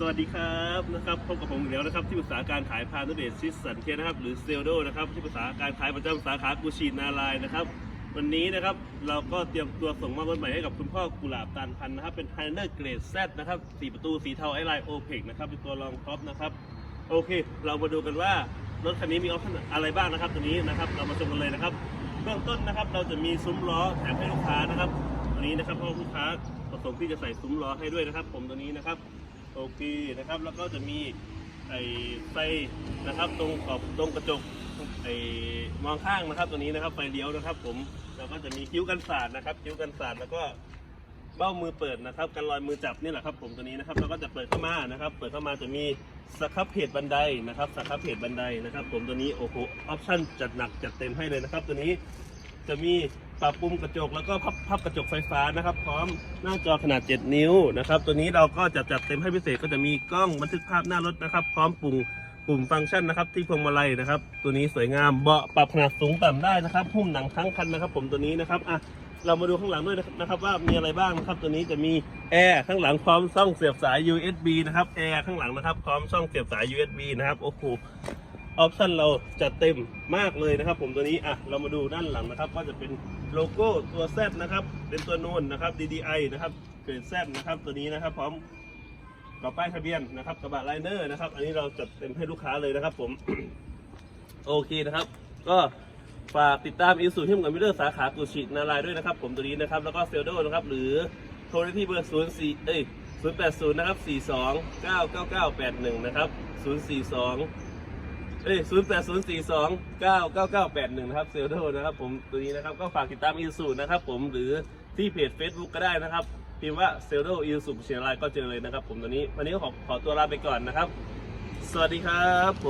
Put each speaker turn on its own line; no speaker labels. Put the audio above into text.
สวัสดีครับนะครับพบกับผมอีกแล้วนะครับที่ปรึกษาการขายพานุเดชชิสสันเทนะครับหรือเซลโดนะครับที่ปรึกษาการขายประจำสาขากูชีนารายนะครับวันนี้นะครับเราก็เตรียมตัวส่งมอบรถใหม่ให้กับคุณพ่อกุหลาบตานพันธ์นะครับเป็นไฮเนอร์เกรดแซนะครับสีประตูสีเทาไอไลน์โอเพกนะครับเป็นตัวรองท็อปนะครับโอเค เรามาดูกันว่ารถคันนี้มีออปชั่นอะไรบ้างนะครับตัวนี้นะครับเรามาชมกันเลยนะครับเบื้องต้นนะครับเราจะมีซุ้มล้อแถมให้ลูกค้านะครับตัวนี้นะครับเพราะว่าลูกค้าประสงค์ที่จะใส่ซุ้มล้อให้ด้วยนะครับ ผมตัวนี้นะครับ โอเคนะครับ แล้วก็จะมีไอ้ไฟนะครับตรงขอบตรงกระจกไอ้มองข้างนะครับ ตัวนี้นะครับไฟเลี้ยวนะครับ ผมแล้วก็จะมีคิ้วกันสาดนะครับ คิ้วกันสาดแล้วก็เบ้ามือเปิดนะครับกันรอยมือจับนี่แหละครับ ผมตัวนี้นะครับแล้วก็จะเปิดเข้ามานะครับ เปิดเข้ามาจะมีสครับเพจบันไดนะครับสครับเพจบันไดนะครับ ผมตัวนี้โอ้โหออปชั่นจัดหนักจัดเต็มให้เลยนะครับ ตัวนี้จะมี ปรับปรุงกระจกแล้วก็พับพับกระจกไฟฟ้านะครับ พร้อมหน้าจอขนาด 7 นิ้วนะครับ ตัวนี้เราก็จะจัดเต็มให้พิเศษก็จะมีกล้องบันทึกภาพหน้ารถนะครับ พร้อมปุ่มปุ่มฟังก์ชันนะครับที่พวงมาลัยนะครับ ตัวนี้สวยงามเบาะปรับขนาดสูงต่ำได้นะครับหุ้มหนังทั้งคันนะครับ ผมตัวนี้นะครับอะเรามาดูข้างหลังด้วยนะครับว่ามีอะไรบ้างนะครับ ตัวนี้จะมีแอร์ข้างหลังพร้อมช่องเสียบสาย USB นะครับแอร์ข้างหลังนะครับพร้อมช่องเสียบสาย USB นะครับโอ้โห ออปชันเราจัดเต็มมากเลยนะครับ ผมตัวนี้อะเรามาดูด้านหลังนะครับ ก็จะเป็นโลโก้ตัว Z นะครับ เป็นตัวนูนนะครับ DDI นะครับเกรด Z นะครับตัวนี้นะครับ พร้อมกับป้ายทะเบียนนะครับกระบะไลเนอร์นะครับ อันนี้เราจัดเต็มให้ลูกค้าเลยนะครับ ผมโอเคนะครับ ก็ฝากติดตามอิสุที่มกับมิเตอร์สาขากุชินารายด้วยนะครับ ผมตัวนี้นะครับ แล้วก็เซลโดนะครับ หรือโทรได้ที่เบอร์ 0 4 เอ้ย 080 นะครับ 42 99981 นะครับ 042 เอ้ยศูนย์แปดศูนย์สี่สองเก้าเก้าเก้าแปดหนึ่งนะครับเซลโดนะครับผมตัวนี้นะครับก็ฝากติดตามอีสูนะครับผมหรือที่เพจ Facebook ก็ได้นะครับพิมพ์ว่าเซลโดอีสูเชียร์ไลน์ก็เจอเลยนะครับผมตัวนี้วันนี้ขอขอตัวลาไปก่อนนะครับ สวัสดีครับ